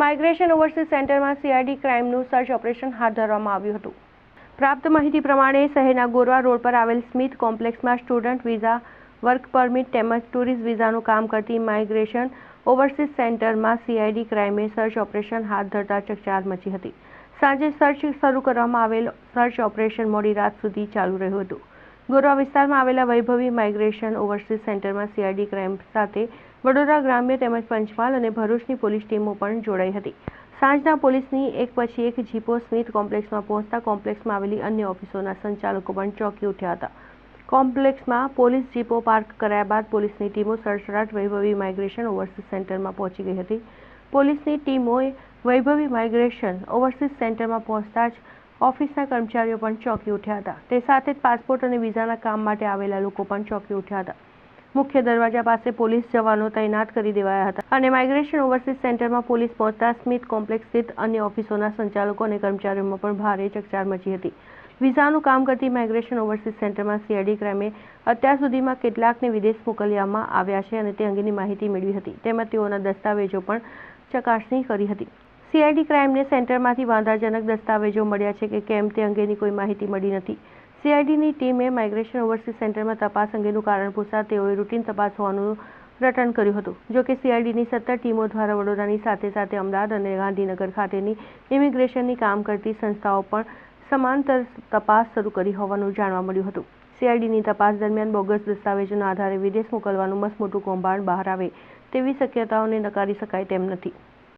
Migration overseas સેન્ટરમાં CID ક્રાઇમનું search operation હાથ ધરવામાં આવ્યું હતું. પ્રાપ્ત માહિતી પ્રમાણે શહેરના ગોરવા રોડ પર આવેલ સ્મિથ કોમ્પ્લેક્સમાં સ્ટુડન્ટ વિઝા, વર્ક પરમિટ તેમજ ટુરિસ્ટ વિઝાનું કામ કરતી માઇગ્રેશન ઓવરસીઝ સેન્ટરમાં સીઆઈડી ક્રાઇમે સર્ચ ઓપરેશન હાથ ધરતા ચકચાર મચી હતી. સાંજે સર્ચ શરૂ કરવામાં આવેલ સર્ચ ઓપરેશન મોડી રાત સુધી ચાલુ રહ્યું હતું. ગોરવા વિસ્તારમાં આવેલા વૈભવી માઇગ્રેશન ઓવરસીઝ સેન્ટરમાં સીઆઈડી ક્રાઇમ સાથે વડોદરા ગ્રામ્ય તેમજ પંચમહાલ અને ભરૂચની પોલીસ ટીમો પણ જોડાઈ હતી. સાંજના પોલીસની એક પછી એક જીપો સ્મિથ કોમ્પ્લેક્સમાં પહોંચતા કોમ્પ્લેક્સમાં આવેલી અન્ય ઓફિસોના સંચાલકો પણ ચોંકી ઉઠ્યા હતા. કોમ્પ્લેક્સમાં પોલીસ જીપો પાર્ક કરાયા બાદ પોલીસની ટીમો સડસડાટ વૈભવી માઇગ્રેશન ઓવરસીઝ સેન્ટરમાં પહોંચી ગઈ હતી. પોલીસની ટીમોએ વૈભવી માઇગ્રેશન ઓવરસીઝ સેન્ટરમાં પહોંચતા જ ઓફિસના કર્મચારીઓ પણ ચોંકી ઉઠ્યા હતા. તે સાથે જ પાસપોર્ટ અને વિઝાના કામ માટે આવેલા લોકો પણ ચોંકી ઉઠ્યા હતા. મુખ્ય દરવાજા પાસે પોલીસ જવાનો તૈનાત કરી દેવાયા હતા અને માઇગ્રેશન ઓવરસીઝ સેન્ટરમાં પોલીસ પહોંચતા સ્મિથ કોમ્પ્લેક્સ સ્થિત અન્ય ઓફિસોના સંચાલકો અને કર્મચારીઓમાં પણ ભારે ચકચાર મચી હતી. વિઝાનું કામ કરતી માઇગ્રેશન ઓવરસીઝ સેન્ટરમાં સીઆઈડી ક્રાઇમે અત્યાર સુધીમાં કેટલાકને વિદેશ મોકલવામાં આવ્યા છે અને તે અંગેની માહિતી મેળવી હતી. તેમજ તેઓના દસ્તાવેજો પણ ચકાસણી કરી હતી. સીઆઈડી ક્રાઇમને સેન્ટરમાંથી વાંધાજનક દસ્તાવેજો મળ્યા છે કે કેમ તે અંગેની કોઈ માહિતી મળી નથી. સીઆઈડીની ટીમે માઇગ્રેશન ઓવરસીઝ સેન્ટરમાં તપાસ અંગેનું કારણ પૂછતા તેઓએ રૂટીન તપાસ હોવાનું રટણ કર્યું હતું. જો કે સીઆઈડીની સત્તર ટીમો દ્વારા વડોદરાની સાથે સાથે અમદાવાદ અને ગાંધીનગર ખાતેની ઇમિગ્રેશનની કામ કરતી સંસ્થાઓ પણ સમાંતર તપાસ શરૂ કરી હોવાનું જાણવા મળ્યું હતું. સીઆઈડીની તપાસ દરમિયાન બોગસ દસ્તાવેજોના આધારે વિદેશ મોકલવાનું મસમોટું કૌભાંડ બહાર આવે તેવી શક્યતાઓને નકારી શકાય તેમ નથી.